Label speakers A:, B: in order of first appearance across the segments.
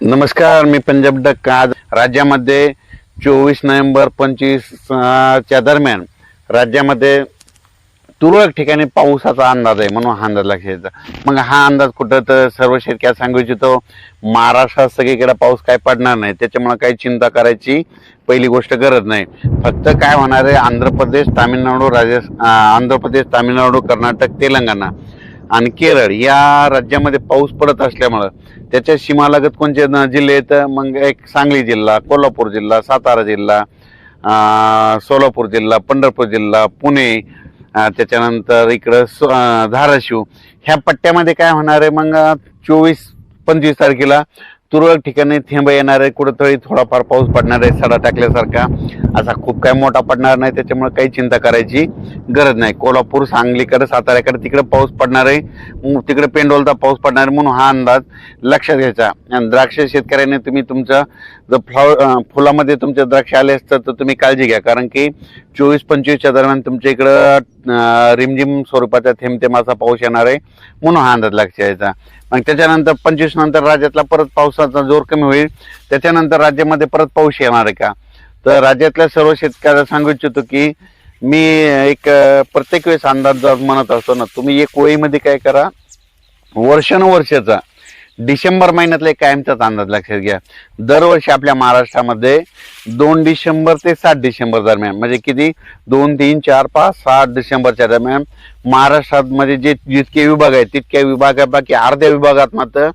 A: नमस्कार मी पंजाब डक्का. आज राज्यामध्ये चोवीस नोव्हेंबर पंचवीस च्या दरम्यान राज्यामध्ये तुरळक ठिकाणी पावसाचा अंदाज आहे म्हणून हा अंदाज लक्षात येतो. मग हा अंदाज कुठं तर सर्व शेतकऱ्या सांगू इच्छितो महाराष्ट्रात सगळीकडे पाऊस काय पडणार नाही त्याच्यामुळे काही चिंता करायची पहिली गोष्ट गरज नाही. फक्त काय होणार आहे आंध्र प्रदेश तामिळनाडू राजस्थान आंध्र प्रदेश तामिळनाडू कर्नाटक तेलंगणा आणि केरळ या राज्यामध्ये पाऊस पडत असल्यामुळं त्याच्या सीमालगत कोणते जिल्हे आहेत? मग एक सांगली जिल्हा कोल्हापूर जिल्हा सातारा जिल्हा सोलापूर जिल्हा पंढरपूर जिल्हा पुणे त्याच्यानंतर इकडं सो- धाराशिव. ह्या पट्ट्यामध्ये काय होणार आहे? मग चोवीस पंचवीस तारखेला तुरळक ठिकाणी थेंब येणार आहे कुठंतरी थोडाफार पाऊस पडणार आहे सडा टाकल्यासारखा असा खूप काही मोठा पडणार नाही. त्याच्यामुळे काही चिंता करायची गरज नाही. कोल्हापूर सांगलीकडे साताऱ्याकडे तिकडे पाऊस पडणार आहे मग तिकडे पेंडोलचा पाऊस पडणार आहे म्हणून हा अंदाज लक्षात घ्यायचा. आणि द्राक्ष शेतकऱ्याने तुम्ही तुमचं जर फ्लॉ फुलामध्ये तुमचे द्राक्ष आले असतात तर तुम्ही काळजी घ्या. कारण की चोवीस पंचवीसच्या दरम्यान तुमच्या इकडं रिमझिम स्वरूपाचा थेंबथेंबाचा पाऊस येणार आहे म्हणून हा अंदाज लक्ष यायचा. मग त्याच्यानंतर पंचवीस नंतर राज्यातला परत पावसाचा जोर कमी होईल त्याच्यानंतर राज्यामध्ये परत पाऊस येणार आहे का? तर राज्यातल्या सर्व शेतकऱ्याला सांगू इच्छितो की मी एक प्रत्येक वेळेस अंदाज म्हणत असतो ना तुम्ही एक ओळीमध्ये काय करा वर्षानुवर्षाचा डिसेंबर महिन्यातला एक कायमचाच अंदाज लक्षात घ्या. दरवर्षी आपल्या महाराष्ट्रामध्ये दोन डिसेंबर ते सात डिसेंबर दरम्यान म्हणजे किती? दोन तीन चार पाच सात डिसेंबरच्या दरम्यान महाराष्ट्रामध्ये जे जितके विभाग आहेत तितक्या विभागापैकी अर्ध्या विभागात मात्र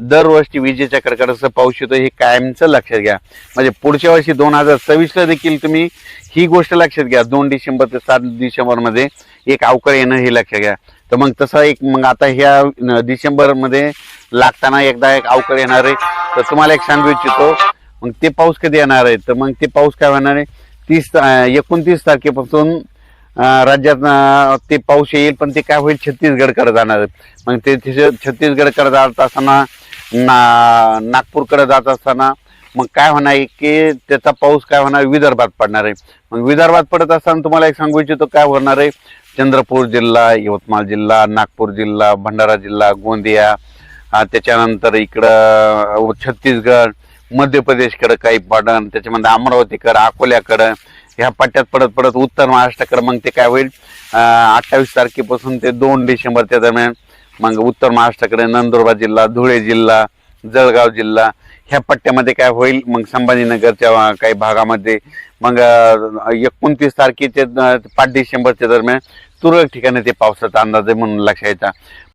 A: दरवर्षी विजेच्या कडकडाचं पाऊस येतो हे कायमचं लक्षात घ्या. म्हणजे पुढच्या वर्षी दोन हजार सव्वीसला देखील तुम्ही ही गोष्ट लक्षात घ्या. दोन डिसेंबर ते सात डिसेंबरमध्ये एक अवकाळी येणं हे लक्षात घ्या. तर मग तसं एक मग आता ह्या न- डिसेंबरमध्ये लागताना एकदा एक अवकाळ येणार आहे. तर तुम्हाला एक सांगू इच्छितो मग ते पाऊस कधी येणार आहे? तर मग ते पाऊस काय होणार आहे? तीस एकोणतीस तारखेपासून राज्यात ते पाऊस येईल पण ते काय होईल? छत्तीसगडकडे जाणार आहे. मग ते तिथे छत्तीसगडकडे जात असताना ना नागपूरकडे जात असताना मग काय होणार आहे की त्याचा पाऊस काय होणार? विदर्भात पडणार आहे. मग विदर्भात पडत असताना तुम्हाला एक सांगू इच्छितो काय होणार आहे? चंद्रपूर जिल्हा यवतमाळ जिल्हा नागपूर जिल्हा भंडारा जिल्हा गोंदिया त्याच्यानंतर इकडं छत्तीसगड मध्य प्रदेशकडं काही पडण त्याच्यामध्ये अमरावतीकडं अकोल्याकडं ह्या पट्ट्यात पडत पडत उत्तर महाराष्ट्राकडं मग ते काय होईल? अठ्ठावीस तारखेपासून ते दोन डिसेंबरच्या दरम्यान मग उत्तर महाराष्ट्राकडे नंदुरबार जिल्हा धुळे जिल्हा जळगाव जिल्हा ह्या पट्ट्यामध्ये काय होईल? मग संभाजीनगरच्या काही भागामध्ये. मग एकोणतीस तारखेचे पाच डिसेंबरच्या दरम्यान तुरळक ठिकाणी ते पावसाचा अंदाज आहे म्हणून लक्षात येतात